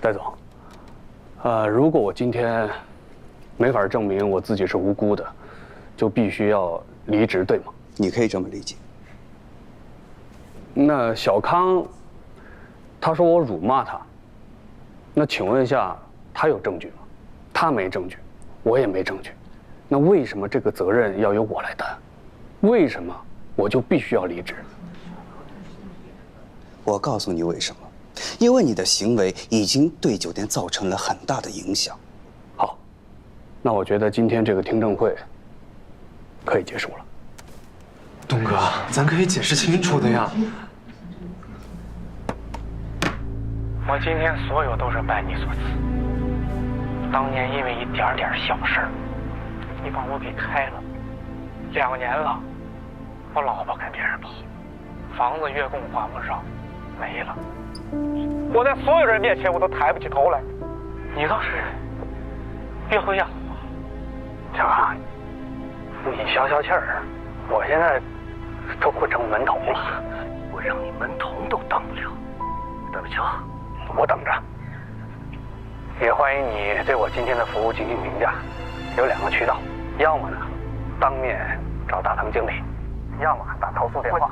戴总，呃，如果我今天没法证明我自己是无辜的，就必须要离职，对吗？你可以这么理解。那小康，他说我辱骂他，那请问一下，他有证据吗？他没证据，我也没证据，那为什么这个责任要由我来担？为什么我就必须要离职？我告诉你为什么，因为你的行为已经对酒店造成了很大的影响。好，那我觉得今天这个听证会可以结束了。东哥，咱可以解释清楚的呀。我今天所有都是拜你所赐。当年因为一点点小事儿，你把我给开了，两年了，我老婆跟别人跑，房子月供还不上，没了。我在所有人面前我都抬不起头来，你倒是越会养我。小康，你消消气儿，我现在都混成门童了，我让你门童都当不了。对不起啊。我等着，也欢迎你对我今天的服务进行评价。有两个渠道，要么呢当面找大堂经理，要么打投诉电话。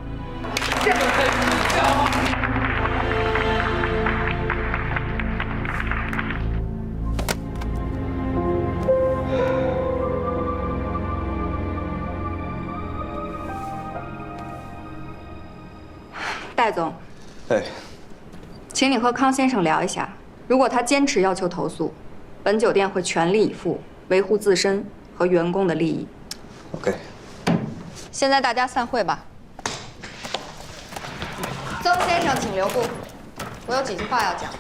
戴总，哎。请你和康先生聊一下，如果他坚持要求投诉，本酒店会全力以赴维护自身和员工的利益。OK。现在大家散会吧。曾先生，请留步，我有几句话要讲。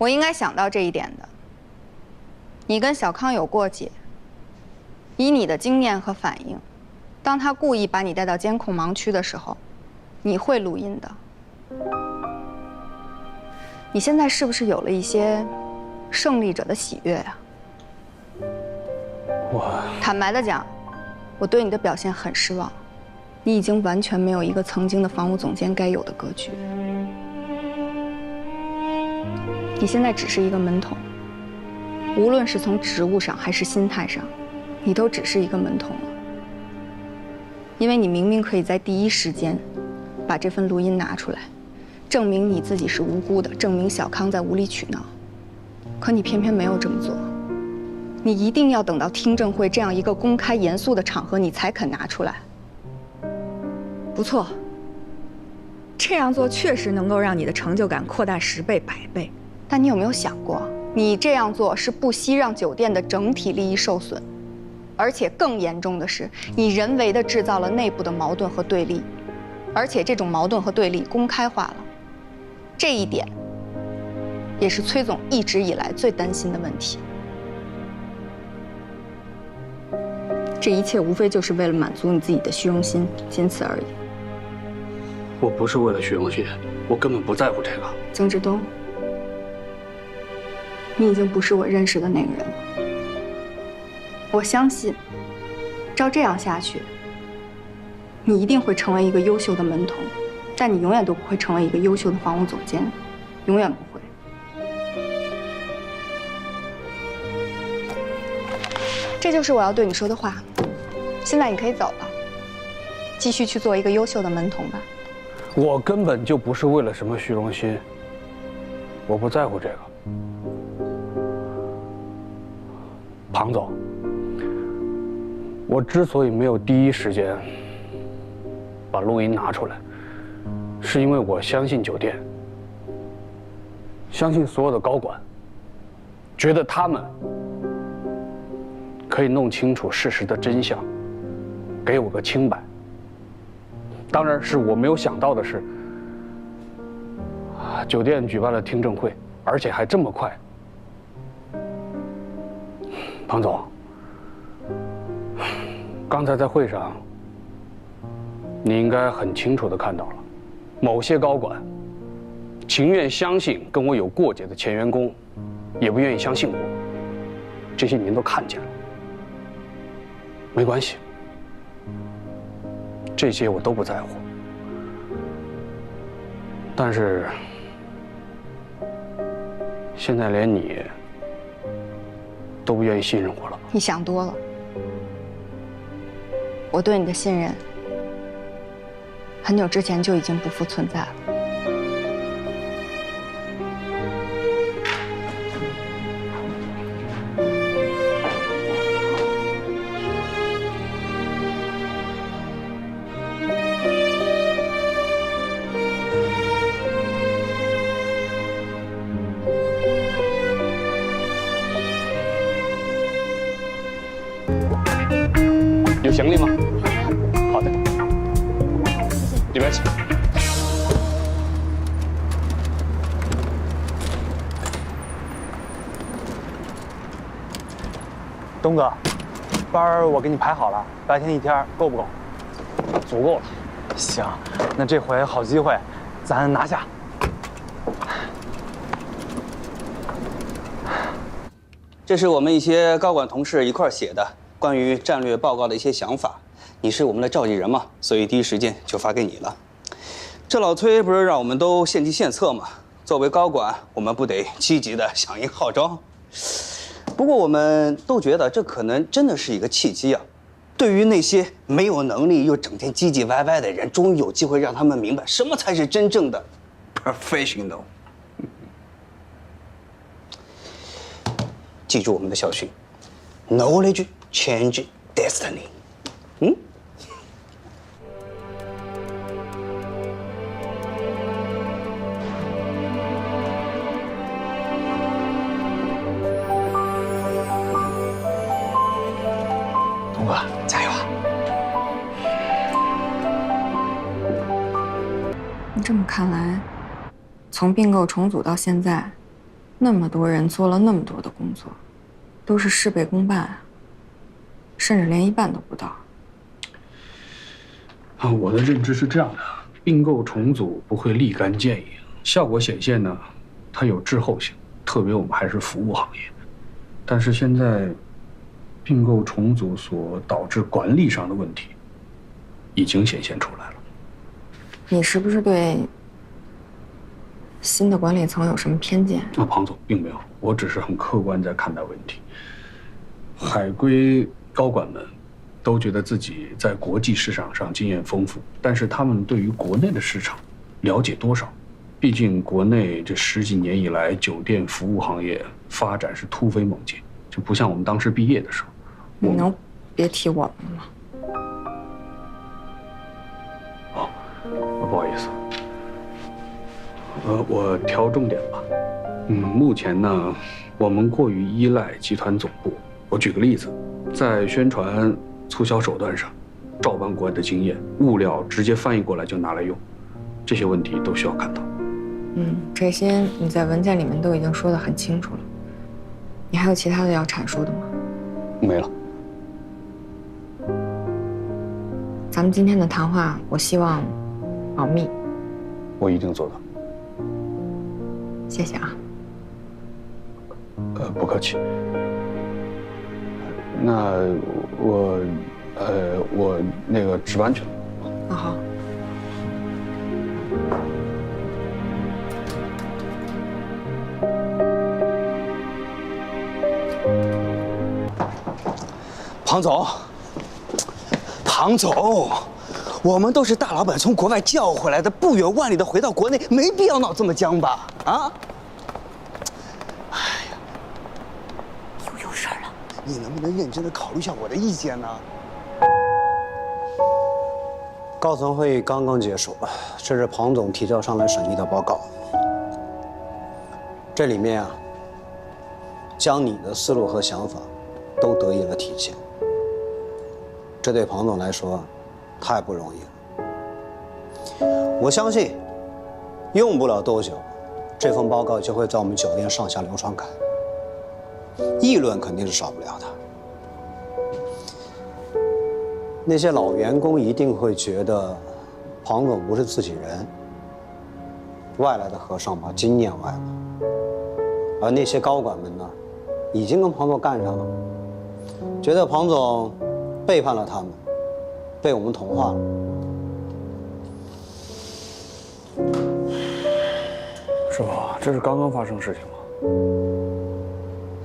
我应该想到这一点的。你跟小康有过节。以你的经验和反应，当他故意把你带到监控盲区的时候，你会录音的。你现在是不是有了一些胜利者的喜悦啊？我坦白的讲，我对你的表现很失望。你已经完全没有一个曾经的房屋总监该有的格局。你现在只是一个门童，无论是从职务上还是心态上，你都只是一个门童了。因为你明明可以在第一时间把这份录音拿出来，证明你自己是无辜的，证明小康在无理取闹，可你偏偏没有这么做。你一定要等到听证会这样一个公开严肃的场合，你才肯拿出来。不错，这样做确实能够让你的成就感扩大十倍、百倍。但你有没有想过，你这样做是不惜让酒店的整体利益受损，而且更严重的是，你人为的制造了内部的矛盾和对立，而且这种矛盾和对立公开化了。这一点，也是崔总一直以来最担心的问题。这一切无非就是为了满足你自己的虚荣心，仅此而已。我不是为了虚荣心，我根本不在乎这个。曾志东。你已经不是我认识的那个人了。我相信，照这样下去，你一定会成为一个优秀的门童，但你永远都不会成为一个优秀的房屋总监，永远不会。这就是我要对你说的话。现在你可以走了，继续去做一个优秀的门童吧。我根本就不是为了什么虚荣心，我不在乎这个。庞总，我之所以没有第一时间把录音拿出来，是因为我相信酒店，相信所有的高管，觉得他们可以弄清楚事实的真相，给我个清白。当然是我没有想到的是，酒店举办了听证会，而且还这么快。庞总，刚才在会上，你应该很清楚的看到了，某些高管情愿相信跟我有过节的前员工，也不愿意相信我。这些您都看见了，没关系，这些我都不在乎。但是现在连你都不愿意信任我了。你想多了，我对你的信任很久之前就已经不复存在了。行李吗？好的，里边请。东哥，班儿我给你排好了，白天一天够不够？足够了。行，那这回好机会，咱拿下。这是我们一些高管同事一块儿写的关于战略报告的一些想法。你是我们的召集人嘛，所以第一时间就发给你了。这老崔不是让我们都献计献策嘛？作为高管，我们不得积极的响应号召？不过我们都觉得这可能真的是一个契机啊。对于那些没有能力又整天唧唧歪歪的人，终于有机会让他们明白什么才是真正的 professional。记住我们的校训：Knowledge change destiny。嗯。东哥，加油啊！你这么看来，从并购重组到现在，那么多人做了那么多的工作，都是事倍功半啊，甚至连一半都不到。啊，我的认知是这样的：并购重组不会立竿见影，效果显现呢，它有滞后性，特别我们还是服务行业。但是现在，并购重组所导致管理上的问题，已经显现出来了。你是不是对新的管理层有什么偏见？啊，庞总并没有，我只是很客观在看待问题。海归高管们都觉得自己在国际市场上经验丰富，但是他们对于国内的市场了解多少？毕竟国内这十几年以来，酒店服务行业发展是突飞猛进，就不像我们当时毕业的时候。你能别提我们吗？哦，不好意思，呃，我挑重点吧。嗯，目前呢，我们过于依赖集团总部。我举个例子，在宣传促销手段上，照搬国外的经验，物料直接翻译过来就拿来用，这些问题都需要看到。嗯，这些你在文件里面都已经说得很清楚了。你还有其他的要阐述的吗？没了。咱们今天的谈话，我希望保密。我一定做到。谢谢啊。呃，不客气。那我，呃，我那个值班去了。那好。庞总，庞总，我们都是大老板从国外叫回来的，不远万里的回到国内，没必要闹这么僵吧？啊？哎呀，又有事儿了。你能不能认真的考虑一下我的意见呢？高层会议刚刚结束，这是庞总提交上来审议的报告。这里面啊，将你的思路和想法都得以了体现。这对庞总来说太不容易了。我相信，用不了多久，这份报告就会在我们酒店上下流传开，议论肯定是少不了的。那些老员工一定会觉得庞总不是自己人，外来的和尚把经念歪了，而那些高管们呢，已经跟庞总干上了，觉得庞总背叛了他们，被我们同化了。师傅，这是刚刚发生的事情吗？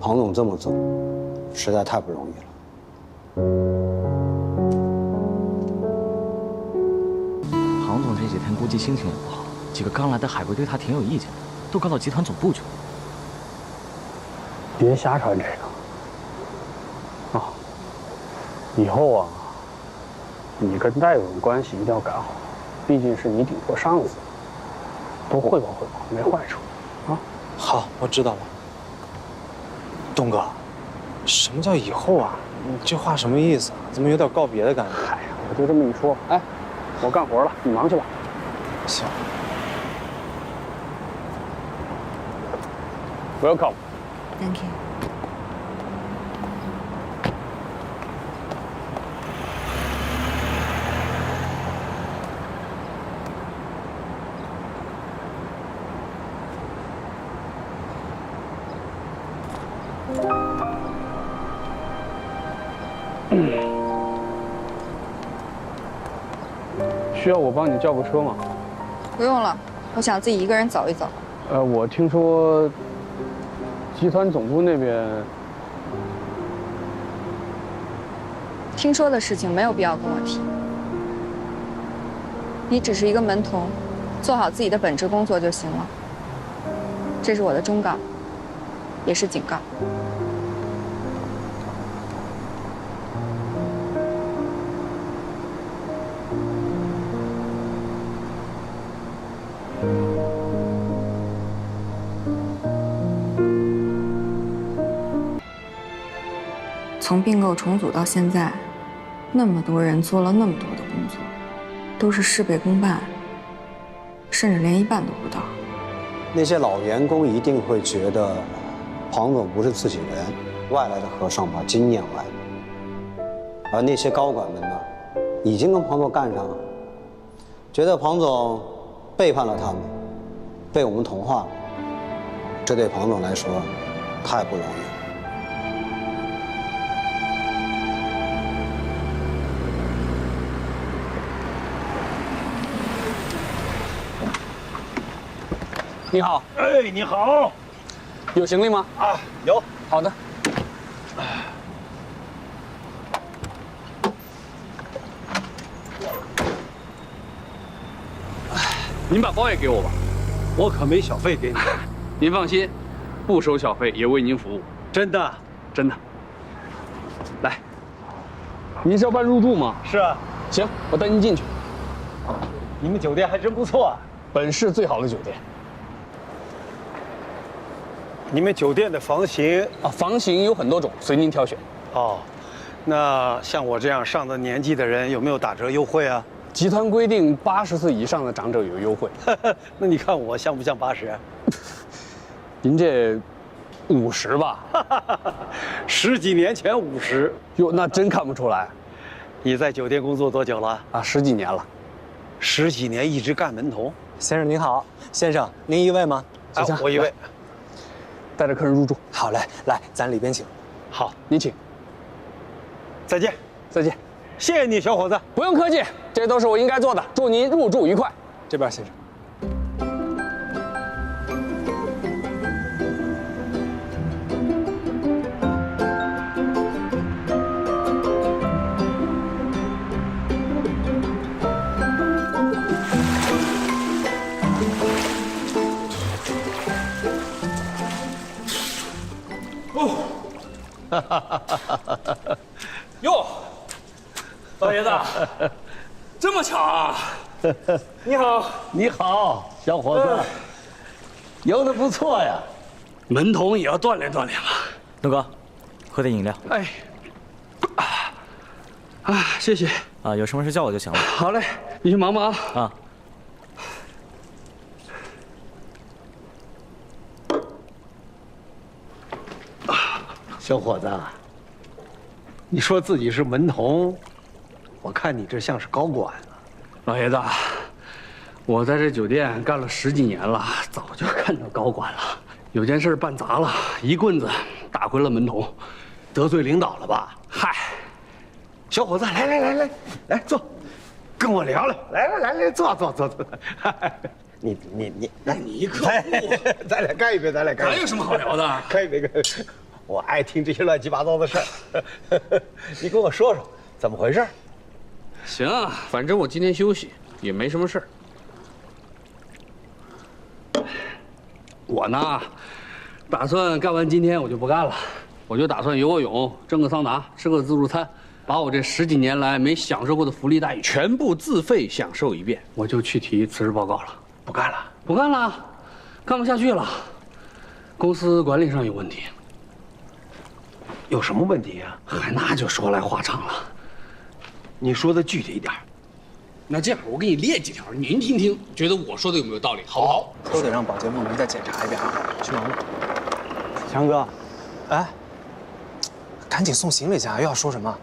庞总这么做，实在太不容易了。估计心情也不好，几个刚来的海归对他挺有意见的，都告到集团总部去了。别瞎传这个。啊，以后啊，你跟戴总的关系一定要搞好，毕竟是你顶头上司，多汇报汇报没坏处。啊，好，我知道了。东哥，什么叫以后啊？你这话什么意思？怎么有点告别的感觉？哎呀，我就这么一说。哎，我干活了，你忙去吧。行。Welcome。Thank you。需要我帮你叫个车吗？不用了，我想自己一个人走一走。呃，我听说集团总部那边听说的事情没有必要跟我提。你只是一个门童，做好自己的本职工作就行了。这是我的忠告，也是警告。从并购重组到现在，那么多人做了那么多的工作，都是事倍功半，甚至连一半都不到。那些老员工一定会觉得，庞总不是自己人，外来的和尚把经念歪。而那些高管们呢，已经跟庞总干上了，觉得庞总背叛了他们，被我们同化了。这对庞总来说，太不容易你好，哎，你好有行李吗？啊，有好的。哎您把包也给我吧。我可没小费给你，您放心，不收小费，也为您服务，真的真的。来，您是要办入住吗？是啊。行，我带您进去。你们酒店还真不错啊。本市最好的酒店你们酒店的房型啊，房型有很多种，随您挑选。哦，那像我这样上了年纪的人有没有打折优惠啊？集团规定，八十岁以上的长者有优惠。那你看我像不像八十？您这五十吧？十几年前五十。哟，那真看不出来。你在酒店工作多久了？啊，十几年了。十几年一直干门童。先生您好，先生您一位吗？啊，我一位。带着客人入住。好嘞，来，咱里边请。好，您请。再见，再见。谢谢你，小伙子。不用客气，这都是我应该做的。祝您入住愉快。这边，先生。哟，老爷子，这么巧啊！你好，你好，小伙子，游的不错呀。门童也要锻炼锻炼了。东哥，喝点饮料。哎，啊，啊，谢谢。啊，有什么事叫我就行了。好嘞，你去忙吧啊。啊。小伙子，你说自己是门童，我看你这像是高管啊。老爷子，我在这酒店干了十几年了，早就看到高管了。有件事办砸了，一棍子打昏了门童。得罪领导了吧？嗨，小伙子，来来来来来坐，跟我聊聊。来来来来，坐坐坐坐。你你你，来你可来，咱俩干一杯，咱俩干一杯。咱有什么好聊的？干一杯，干一杯。我爱听这些乱七八糟的事儿。你跟我说说，怎么回事？行，啊反正我今天休息，也没什么事儿。我呢，打算干完今天我就不干了，我就打算游个泳，蒸个桑拿，吃个自助餐，把我这十几年来没享受过的福利待遇全部自费享受一遍，我就去提辞职报告了。不干了？不干了，干不下去了，公司管理上有问题。有什么问题呀？嗨，那就说来话长了。你说的具体一点。那这样，我给你列几条，您听听，觉得我说的有没有道理？好不好？都得让保洁部门再检查一遍啊！去忙吧，强哥。哎，赶紧送行李去啊！又要说什么？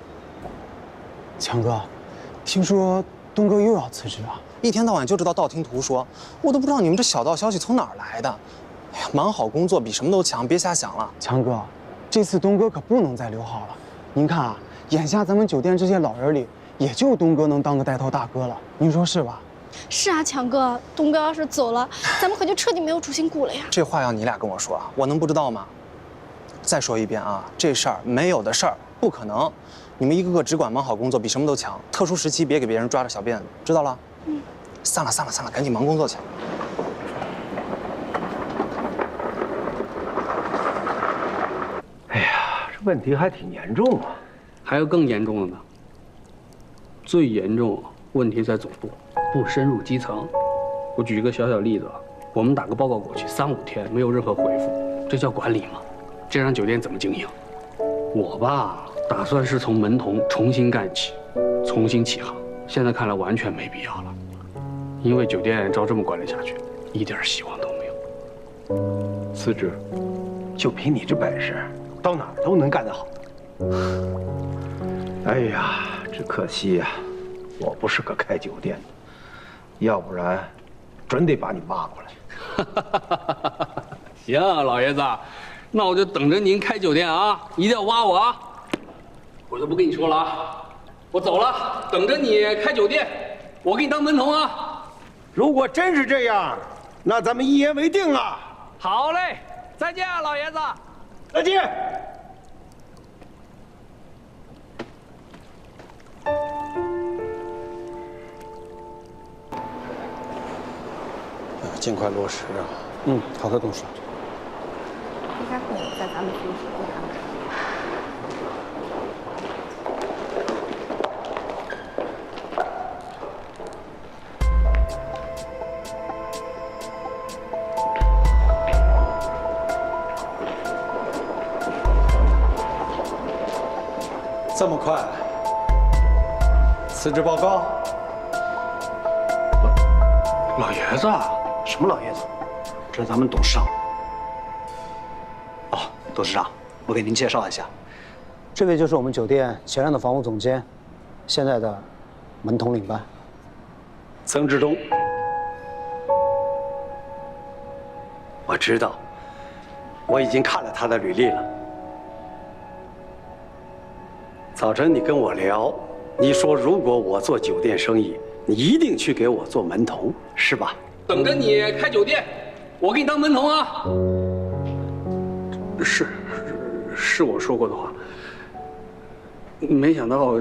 强哥，听说东哥又要辞职啊？一天到晚就知道道听途说，我都不知道你们这小道消息从哪儿来的。哎呀，忙好工作比什么都强，别瞎想了。强哥，这次东哥可不能再留好了。您看啊，眼下咱们酒店这些老人里，也就东哥能当个带头大哥了。您说是吧？是啊，强哥，东哥要是走了，咱们可就彻底没有主心骨了呀。这话要你俩跟我说啊，我能不知道吗？再说一遍啊，这事儿没有的事儿，不可能。你们一个个只管忙好工作，比什么都强。特殊时期别给别人抓着小辫子，知道了？嗯。散了，散了，散了，赶紧忙工作去。哎呀，这问题还挺严重啊！还有更严重的呢。最严重问题在总部，不深入基层。我举一个小小例子啊，我们打个报告过去，三五天没有任何回复，这叫管理吗？这让酒店怎么经营？我吧，打算是从门童重新干起，重新起航。现在看来完全没必要了。因为酒店照这么管理下去，一点希望都没有。辞职，就凭你这本事，到哪儿都能干得好。哎呀，只可惜呀，我不是个开酒店的，要不然，准得把你挖过来。行，老爷子，那我就等着您开酒店啊，一定要挖我啊！我就不跟你说了啊，我走了，等着你开酒店，我给你当门童啊。如果真是这样，那咱们一言为定啊！好嘞，再见啊，老爷子！再见。尽快落实啊！嗯，好的，董事长。应该会在咱们公司这么快？辞职报告？老爷子，什么老爷子？这是咱们董事长。哦，董事长，我给您介绍一下，这位就是我们酒店前任的房屋总监，现在的门童领班曾志东。我知道，我已经看了他的履历了。早晨你跟我聊，你说如果我做酒店生意，你一定去给我做门童，是吧？等着你开酒店，我给你当门童啊！是，是我说过的话。没想到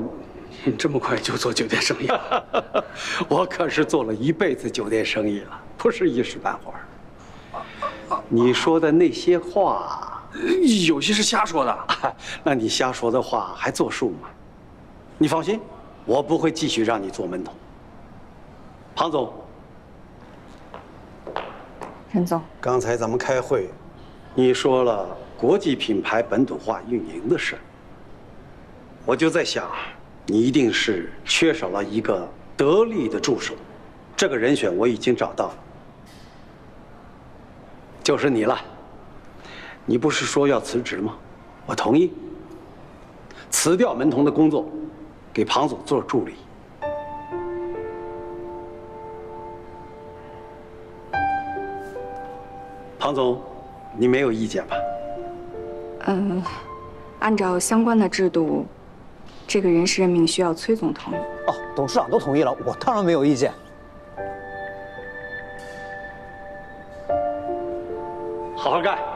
你这么快就做酒店生意了。我可是做了一辈子酒店生意了，不是一时半会儿。你说的那些话。有些是瞎说的，那你瞎说的话还作数吗？你放心，我不会继续让你做门童。庞总，任总，刚才咱们开会，你说了国际品牌本土化运营的事，我就在想，你一定是缺少了一个得力的助手，这个人选我已经找到了，就是你了。你不是说要辞职吗？我同意，辞掉门童的工作，给庞总做助理。庞总，你没有意见吧？嗯，按照相关的制度，这个人事任命需要崔总同意。哦，董事长都同意了，我当然没有意见。好好干。哦。